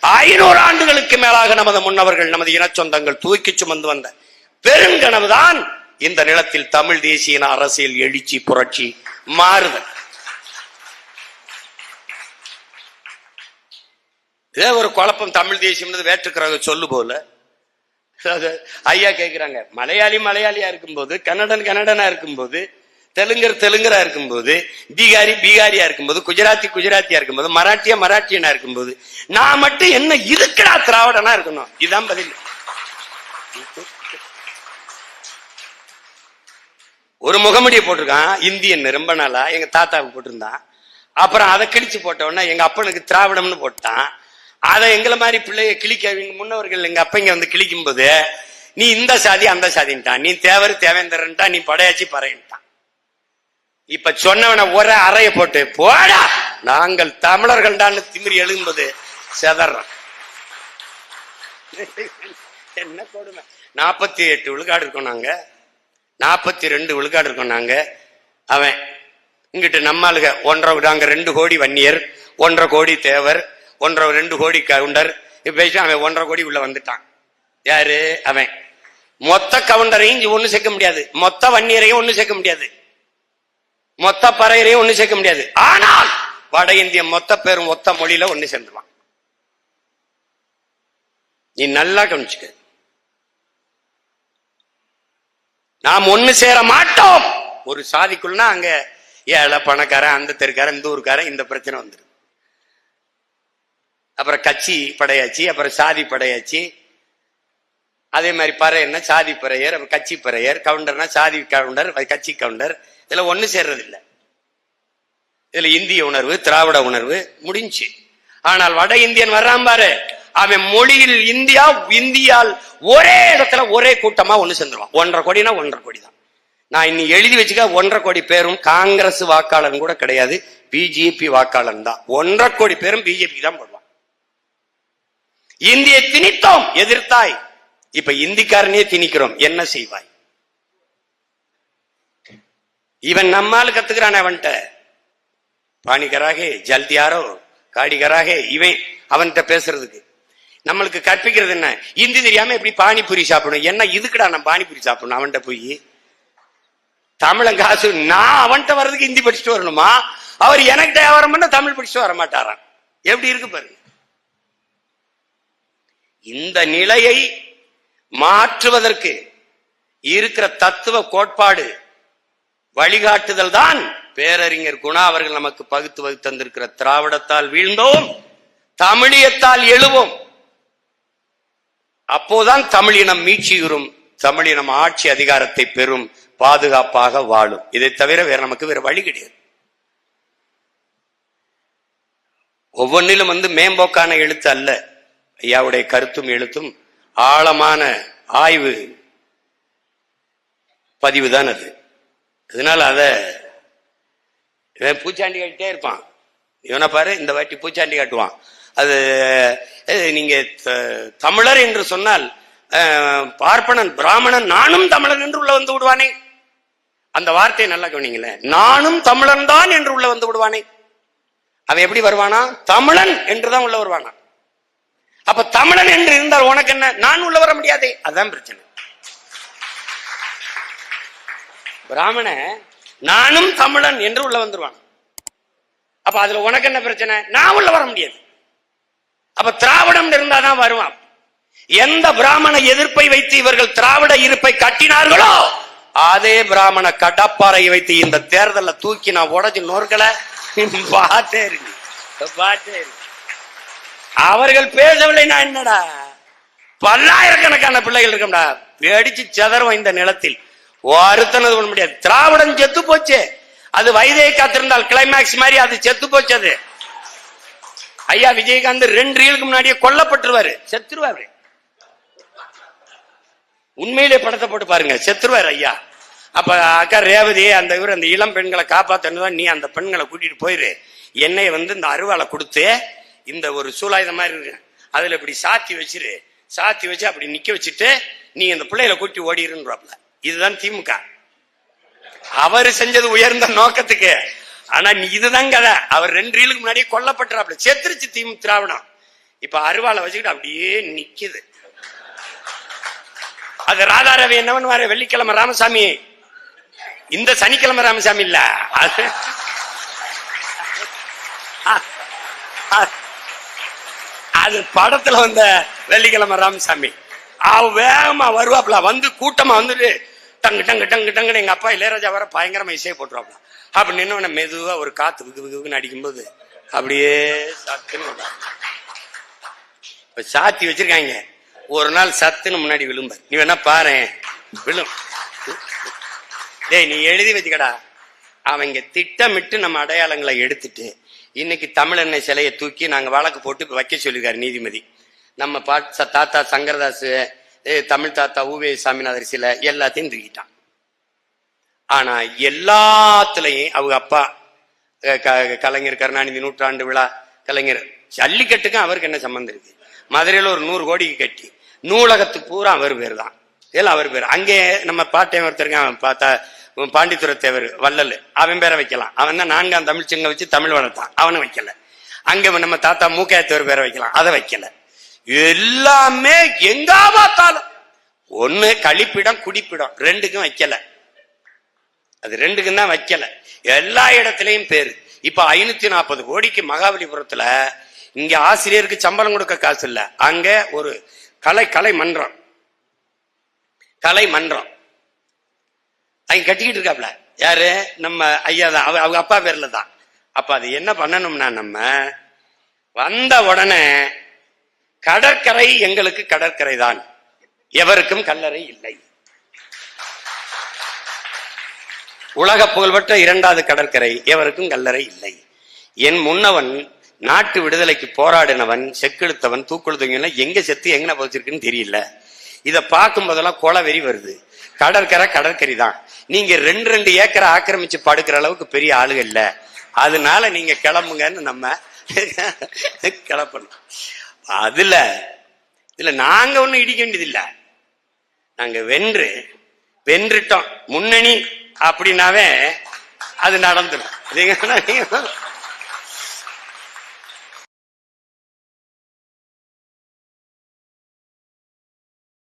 ஐநூறு ஆண்டுகளுக்கு மேலாக நமது முன்னவர்கள் நமது இனச்சொந்தங்கள் தூக்கி சுமந்து வந்த பெருங்கனவுதான் இந்த நிலத்தில் தமிழ் தேசிய அரசியல் எழுச்சி புரட்சி மாறுதல். இதே ஒரு குழப்பம் தமிழ் தேசியம்னு வேற்றுக்கிறாங்க சொல்லு போல. ஐயா கேட்கிறாங்க மலையாளி மலையாளியா இருக்கும்போது கன்னடன் கன்னடனா இருக்கும்போது தெலுங்கர் தெலுங்கரா இருக்கும்போது பீகாரி பீகாரியா இருக்கும்போது குஜராத்தி குஜராத்தியா இருக்கும்போது மராட்டியா மராட்டியனா இருக்கும்போது நான் மட்டும் என்ன இருக்கடா திராவிடனா இருக்கணும்? இதுதான் பதில். ஒரு முகமுடியை போட்டிருக்கான் இந்தியன் ரொம்ப நாளா எங்க தாத்தாவுக்கு போட்டிருந்தான் அப்புறம் அதை கிழிச்சு போட்ட உடனே எங்க அப்பனுக்கு திராவிடம்னு போட்டான். அதை எங்களை மாதிரி பிள்ளைய கிழிக்க முன்னவர்கள் எங்க அப்பங்க வந்து கிழிக்கும் போது நீ இந்த சாதி அந்த சாதின்ட்டான். நீ தேவர் தேவேந்திரன்ட்டா நீ படையாச்சி பறையின்ட்டான். இப்ப சொன்னவன ஒரே அறைய போட்டு போடா! நாங்கள் தமிழர்கள் தான் திமிரி எழும்பது. செதறான் என்ன கொடுமை? நாற்பத்தி எட்டு விழுக்காடு இருக்கோம் நாங்க. நாற்பத்தி ரெண்டு விழுக்காடு இருக்கோம் நாங்க. அவன் இங்கிட்டு நம்மளுக ஒன்றரை நாங்க ரெண்டு கோடி வன்னியர் ஒன்றரை கோடி தேவர் ஒன்றரை ரெண்டு கோடி கவுண்டர். இப்ப அவன் ஒன்றரை கோடி உள்ள வந்துட்டான். யாரு? அவன். மொத்த கவுண்டரையும் இங்க ஒண்ணு சேர்க்க முடியாது. மொத்த வன்னியரையும் ஒண்ணு சேர்க்க முடியாது. மொத்த பறையரையும் ஒண்ணு சேர்க்க முடியாது. ஆனால் வட இந்திய மொத்த பேரும் மொத்த மொழியில ஒண்ணு சேர்ந்துருவான் நீ நல்லா கவனிச்சுக்க. நாம் ஒண்ணு சேர மாட்டோம். ஒரு சாதிக்குள்ளனா அங்க ஏழை பணக்காரன் அந்த தெருக்காரன் இந்த ஊருக்காரன் இந்த பிரச்சனை வந்துடும் அப்புறம் கட்சி படையாச்சு அப்புறம் சாதி படையாச்சு. அதே மாதிரி பறையர்னா சாதி பறையர் அப்புறம் கட்சி பறையர் கவுண்டர்னா சாதி கவுண்டர் கட்சி கவுண்டர். இதுல ஒண்ணு சேர்றதில்ல. இதுல இந்திய உணர்வு திராவிட உணர்வு முடிஞ்சு. ஆனால் வட இந்தியன் வர்றான் பாரு. அவன் மொழியில் இந்தியா இந்தியால் ஒரே இடத்துல ஒரே கூட்டமா ஒண்ணு சேர்ந்துருவான். ஒன்றரை கோடினா ஒன்றரை கோடி தான் நான் இன்னி எழுதி வச்சுக்க ஒன்றரை கோடி பேரும் காங்கிரஸ் வாக்காளன் கூட கிடையாது. பிஜேபி வாக்காளன் தான். ஒன்றரை கோடி பேரும் பிஜேபி தான் போடுவான். இந்திய திணித்தோம் எதிர்த்தாய். இப்ப இந்திக்காரனே திணிக்கிறோம். என்ன செய்வாய்? இவன் நம்மால் கத்துக்கிறான் அவன்கிட்ட. பாணிகராகே ஜல்தியாரோ காடிகராக இவன் அவன்கிட்ட பேசுறதுக்கு. நம்மளுக்கு கற்பிக்கிறது என்ன? இந்தி தெரியாம எப்படி பானிபூரி சாப்பிடணும்? என்ன இதுக்குடா நான் பானிபூரி சாப்பிடணும் அவன்கிட்ட போய்? தமிழன் காசு நான் அவன்கிட்ட வர்றதுக்கு ஹிந்தி படிச்சுட்டு வரணுமா? அவர் எனக்கு வியாபாரம் பண்ண தமிழ் படிச்சுட்டு வர மாட்டாராம். எப்படி இருக்கு பாருங்க. இந்த நிலையை மாற்றுவதற்கு இருக்கிற தத்துவ கோட்பாடு வழிகாட்டுதல் தான். பேரறிஞர் குணா அவர்கள் நமக்கு பகுத்து வகுத்து தந்திருக்கிற திராவிடத்தால் வீழ்ந்தோம் தமிழியத்தால் எழுவோம். அப்போதான் தமிழினம் மீட்சியுறும் தமிழினம் ஆட்சி அதிகாரத்தை பெறும் பாதுகாப்பாக வாழும். இதை தவிர வேற நமக்கு வேற வழி கிடையாது. ஒவ்வொன்றிலும் வந்து மேம்போக்கான எழுத்து அல்ல. ஐயாவுடைய கருத்தும் எழுத்தும் ஆழமான ஆய்வு பதிவு தான் அது. அதனால அதை இவன் பூச்சாண்டி காட்டிட்டே இருப்பான். இவனை பாரு இந்த வாட்டி பூச்சாண்டி காட்டுவான். அது அஹ், நீங்க த- தமிழர் என்று சொன்னால் பார்ப்பனன் பிராமணன் நானும் தமிழன் என்று உள்ள வந்து விடுவானே. அந்த வார்த்தையை நல்லா கவனிங்களேன் நானும் தமிழன் தான் என்று உள்ள வந்து விடுவானே. அவன் எப்படி வருவானா? தமிழன் என்றுதான் உள்ள வருவானா. அப்ப தமிழன் என்று இருந்தால் உனக்கு என்ன? நான் உள்ள வர முடியாதே. அதுதான் பிரச்சனை. பிராமண நானும் தமிழன் என்று உள்ள வந்துருவான். அப்ப அதுல உனக்கு என்ன பிரச்சனை? நான் உள்ள வர முடியாது. அப்ப திராவிடம் இருந்தாதான் வருவான். எந்த பிராமண எதிர்ப்பை வைத்து இவர்கள் திராவிட இருப்பை கட்டினார்களோ அதே பிராமண கடப்பாறையை வைத்து இந்த தேர்தல்ல தூக்கி நான் உடஞ்சு நொறுக்கல. பார்த்தே இருக்கு பார்த்தே இருக்கு அவர்கள் பேசவில்லை நான் என்னடா? பல்லாயிரக்கணக்கான பிள்ளைகள் இருக்கம்டா. வெடிச்சு செதறும் இந்த நிலத்தில். ஒருத்தனது பண்ண முடியாது. திராவிடம் செத்து போச்சு. அது வயதை காத்திருந்தால் கிளைமேக்ஸ் மாதிரி அது செத்து போச்சு அது. ஐயா விஜயகாந்த் ரெண்டு ரீலுக்கு முன்னாடியே கொல்லப்பட்டுருவாரு. செத்துருவாரு. உண்மையிலே படத்தை போட்டு பாருங்க. செத்துருவாரு ஐயா. அப்ப அக்கா ரேவதி அந்த இவர் அந்த இளம் பெண்களை காப்பாத்தணும் நீ அந்த பெண்களை கூட்டிட்டு போயிரு. என்னை வந்து இந்த அருவாளை கொடுத்து இந்த ஒரு சூலாயுதம் மாதிரி இருக்கு. அதுல இப்படி சாத்தி வச்சிரு. சாத்தி வச்சு அப்படி நிக்க வச்சுட்டு நீ இந்த பிள்ளைகளை கூட்டி ஓடிடுன்றாப்ல இதுதான் திமுக. அவர் செஞ்சது உயர்ந்த நோக்கத்துக்கு. ஆனா நீ இதுதான் கதை. அவர் ரெண்டு ரீலுக்கு முன்னாடியே கொல்லப்பட்டுறாப்ல செத்துருச்சு திமு திராவிடம். இப்ப அருவாளை வச்சுக்கிட்டு அப்படியே நிக்குது. அது ராதாரவி என்ன பண்ணுவாரு? வெள்ளிக்கிழமை ராமசாமி. இந்த சனிக்கிழமை ராமசாமி இல்ல. அது படத்துல வந்த வெள்ளிக்கிழமை ராமசாமி. அவ வேகமா வருவாப்ல வந்து கூட்டமா வந்துட்டு டங்கு டங்கு டங்கு டங்குன்னு எங்க அப்பா இளையராஜா வர பயங்கரமா இசையை போட்டுருவாப்ல. அப்படி நின்று மெதுவா ஒரு காத்து விகு விகுன்னு அடிக்கும்போது அப்படியே சத்துன்னு இப்ப சாத்தி வச்சிருக்காங்க. ஒரு நாள் சத்துன்னு முன்னாடி விழும்ப. நீ வேணா பாரு. விழும். டேய் நீ எழுதி வச்சுக்கடா. அவங்க திட்டமிட்டு நம்ம அடையாளங்களை எடுத்துட்டு இன்னைக்கு தமிழெண்ணெய் சிலையை தூக்கி நாங்க வழக்கு போட்டு வைக்க சொல்லியிருக்காரு நீதிபதி நம்ம பாட் ச- தாத்தா சங்கரதாஸ் தமிழ் தாத்தா ஊவே சாமிநாதர் சிலை எல்லாத்தையும் தூக்கிட்டான் ஆனா எல்லாத்துலயும் அவங்க அப்பா க- கலைஞர் கருணாநிதி நூற்றாண்டு விழா கலைஞர் ஜல்லிக்கட்டுக்கும் அவருக்கு என்ன சம்பந்தம் இருக்கு? மதுரையில் ஒரு நூறு கோடிக்கு கட்டி நூலகத்துக்கு பூரா அவர் பேர் தான். இதெல்லாம் அவர் பேர். அங்கே நம்ம பாட்டை ஒருத்தருங்க பார்த்தா பாண்டித்துறை தேவர் வள்ளல் அவன் பேரை வைக்கலாம். அவன் தான் நான்காம் தமிழ் சிங்க வச்சு தமிழ் வளர்த்தான். அவனை வைக்கல. அங்க நம்ம தாத்தா மூக்காயத்தவர் பேரை வைக்கலாம். அதை வைக்கல. எல்லாமே எங்க பார்த்தாலும். ஒண்ணு கழிப்பிடம் குடிப்பிடம் ரெண்டுக்கும் வைக்கல. அது ரெண்டுக்கும் தான் வைக்கல. எல்லா இடத்துலயும் பேரு. இப்ப ஐநூத்தி நாற்பது கோடிக்கு மகாபலிபுரத்துல இங்க ஆசிரியருக்கு சம்பளம் கொடுக்க காசு இல்ல. அங்க ஒரு கலை கலை மன்றம். கலை மன்றம். அவங்க கட்டிக்கிட்டு இருக்காப்ல. யாரு? நம்ம ஐயா தான். அவ- அவங்க அப்பா பேர்ல தான். அப்ப அது என்ன பண்ணணும்னா நம்ம வந்த உடனே கடற்கரை எங்களுக்கு கடற்கரை தான் எவருக்கும் கல்லறை இல்லை. உலக புகழ்பெற்ற இரண்டாவது கடற்கரை எவருக்கும் கல்லறை இல்லை. என் முன்னவன் நாட்டு விடுதலைக்கு போராடினவன் செக்கெழுத்தவன் தூக்குழுத்தவங்க எங்க செத்து எங்க போச்சிருக்குன்னு தெரியல. இத பார்க்கும் போதெல்லாம் கொலவெறி வருது. கடற்கரை கடற்கரை தான் நீங்க ரெண்டு ரெண்டு ஏக்கரை ஆக்கிரமிச்சு படுக்கிற அளவுக்கு பெரிய ஆளுகள் இல்ல. அதனால நீங்க கிளம்புங்கன்னு நம்ம கிளப்பணும். அதுல இதுல நாங்க ஒண்ணும் இடிக்க வேண்டியதில்லை. நாங்க வென்று வென்றுட்டோம். முன்னணி அப்படின்னாவே அது நடந்துடும்